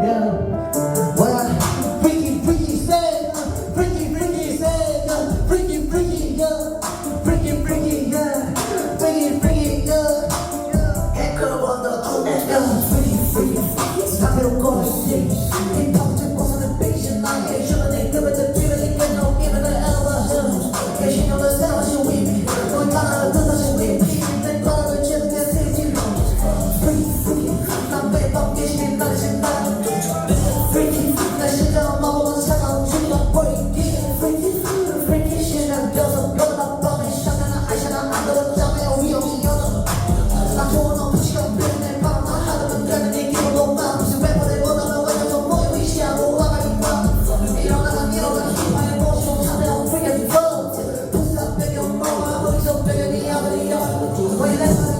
yeah Yes.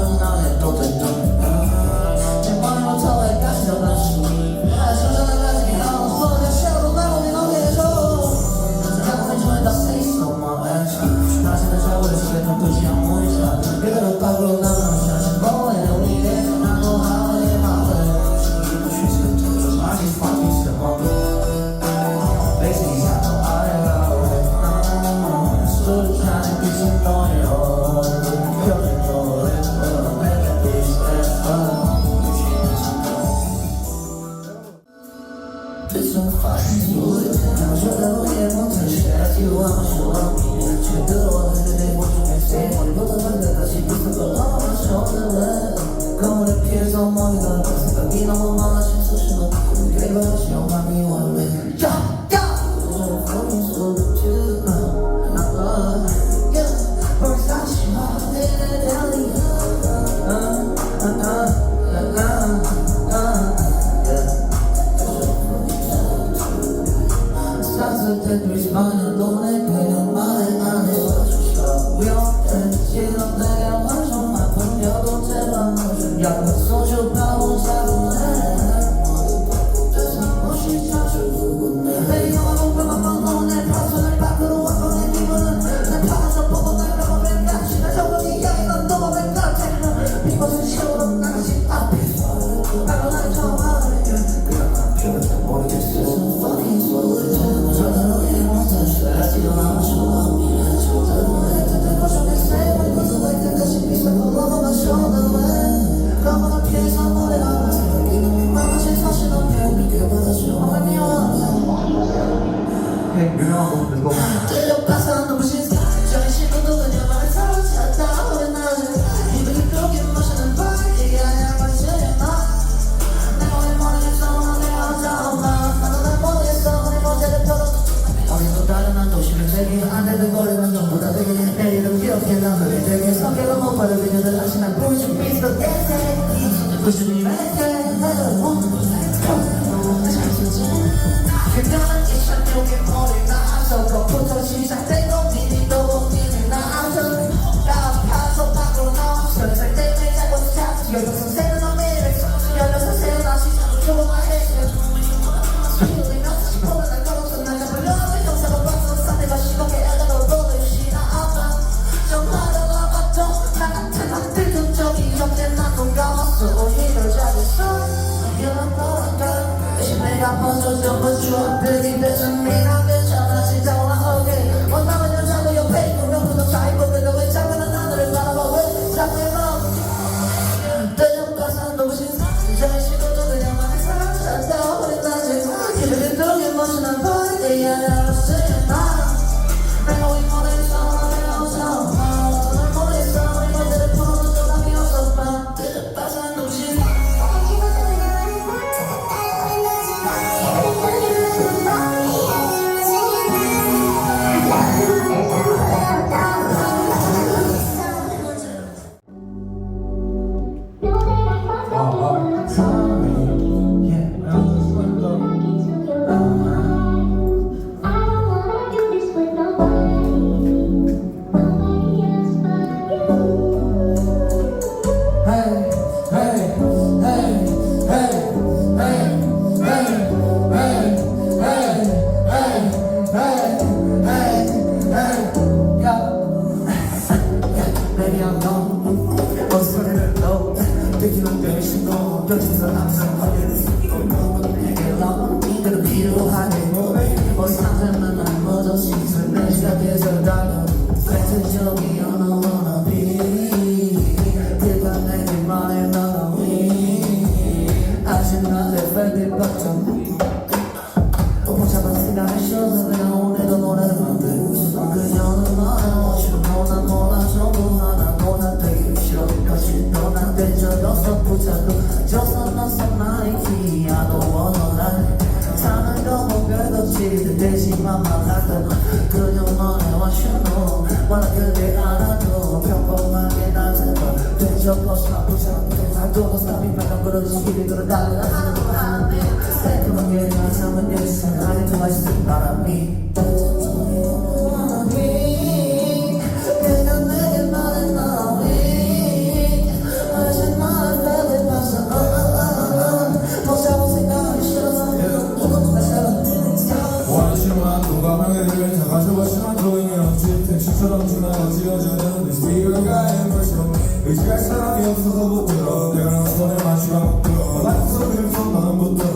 No de todo, entonces. 내지만 만났던 그녀 너네와 슈노 만약 그대 알아도 평범하게 나서는 되져버스 나쁘지 않게 살도록 삶이 발전 걸어진 길을 걸어달라 하는 거 아멘 새콤하게 나 삶은 예수 아직도 맛있는 바람이. 너가 해볼까 의지할 사람이 없어서 못 들어 내가 손에 마취가 못 들어 난 속을 손만 못 들어.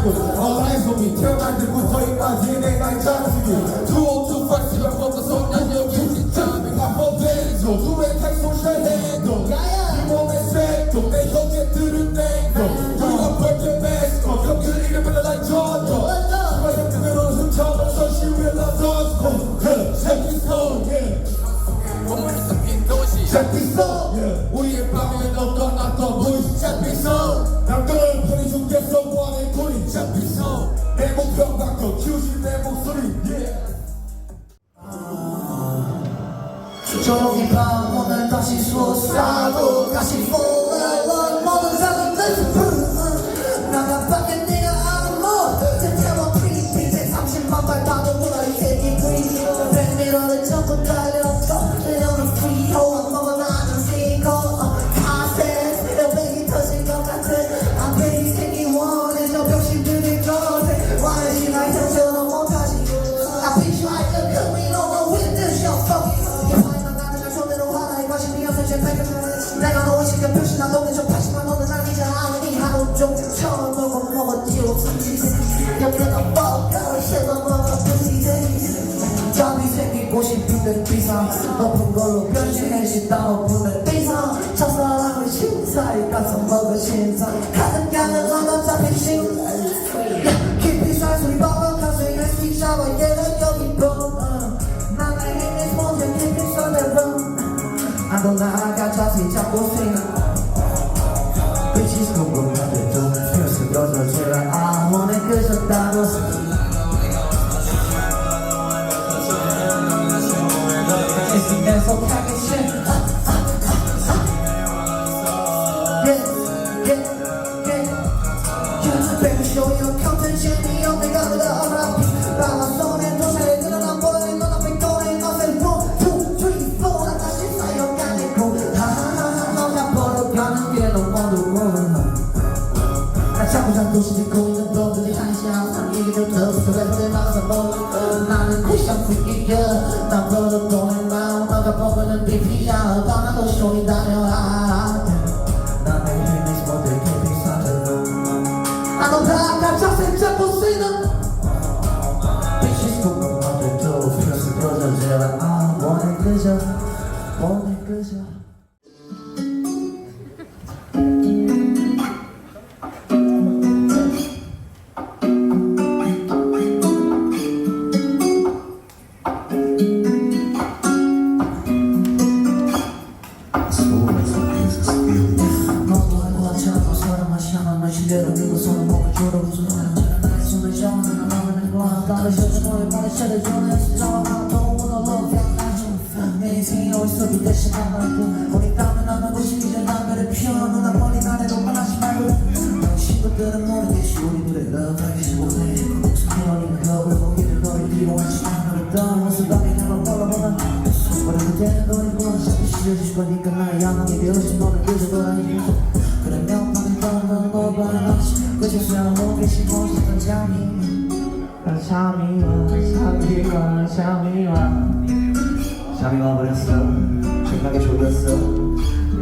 Alright, All eyes on me. Turn back the good fight, man. ain't like Jackson. Two o two old, too fast, you're focused on that.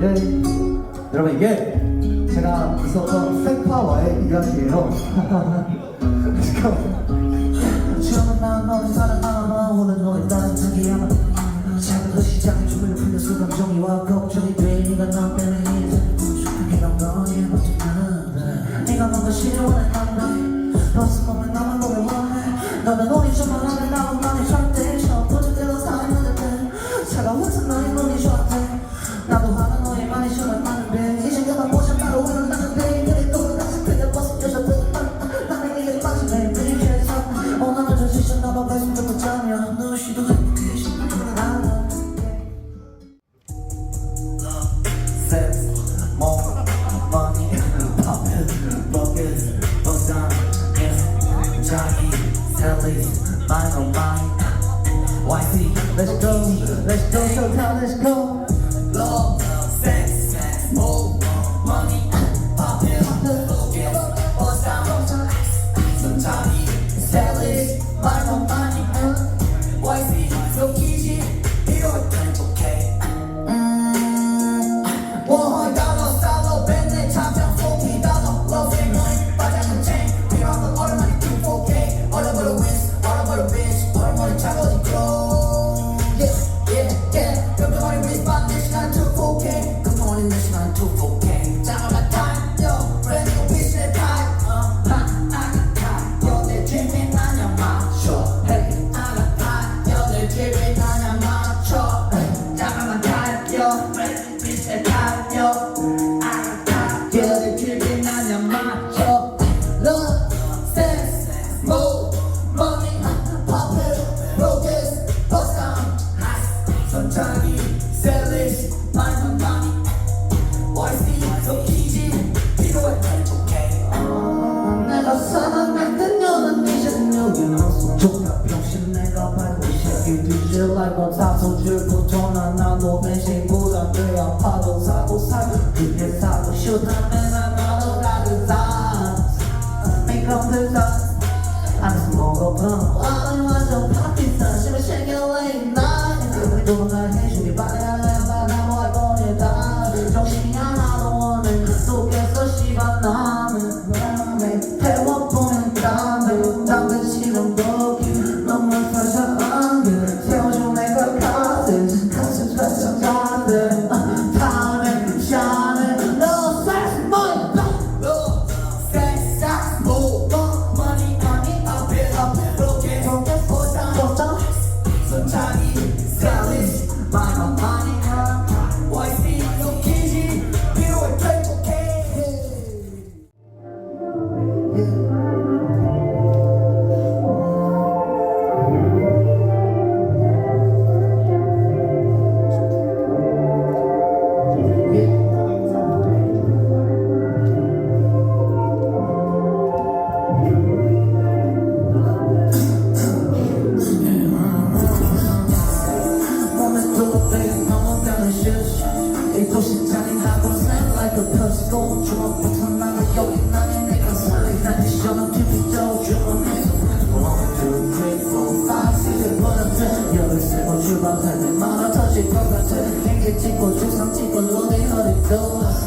네. 여러분 이게 제가 있었던 세파와의 이야기예요. 너는 건데 벗은 나는 Let's go, let's go, so let's go. love. 주방 살때 말아 다시 바깥에 뱅게 찍고 주상 찍고 로데어를떠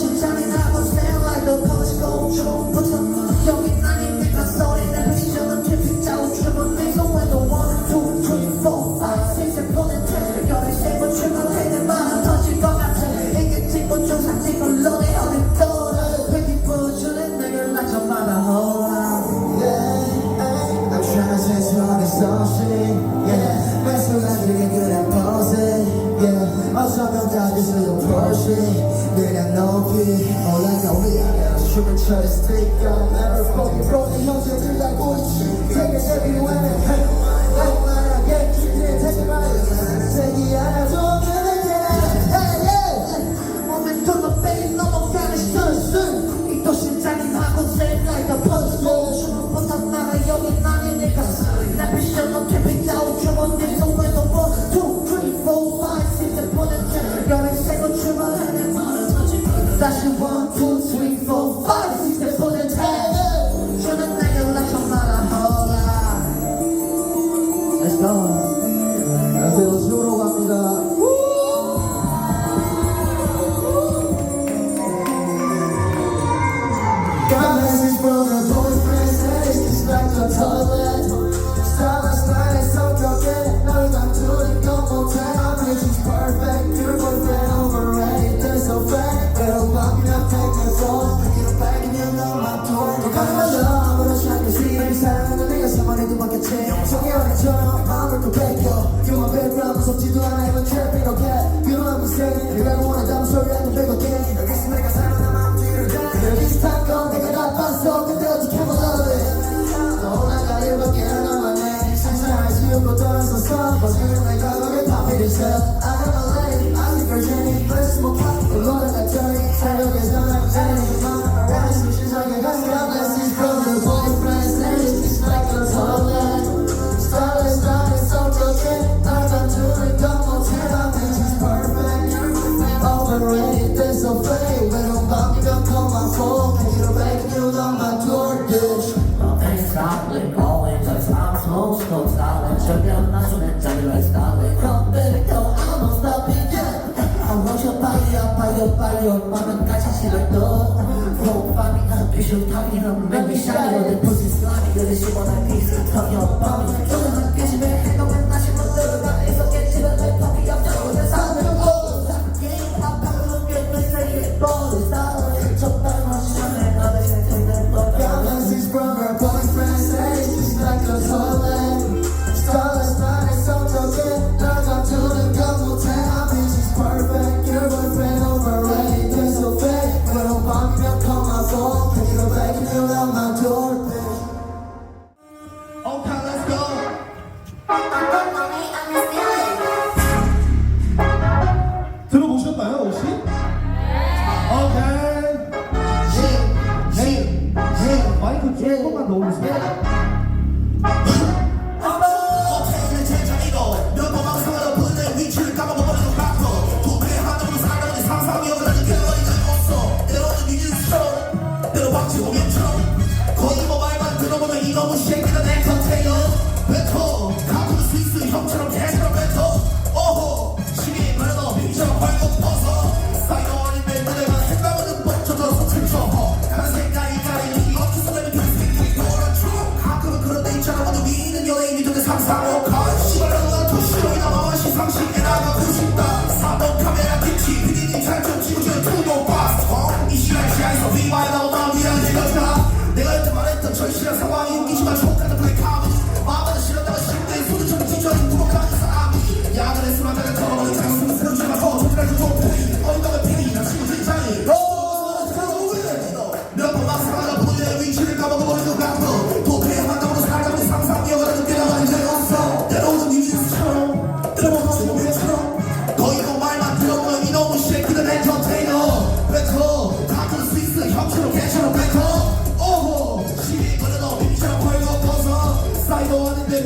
Deus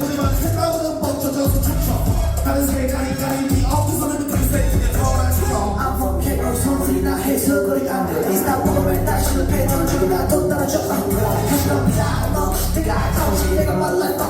우리만 생각은 멈춰져서 춤춰. 다른 세상이 가리비 없어서는 그렇게 세상에 돌아쳐 I'm from KO 해석을 안돼 이스타 보면 다 실패 던지고 나또 떨어져. I'm proud 피자 너 기대가 타오지 내가 말랐던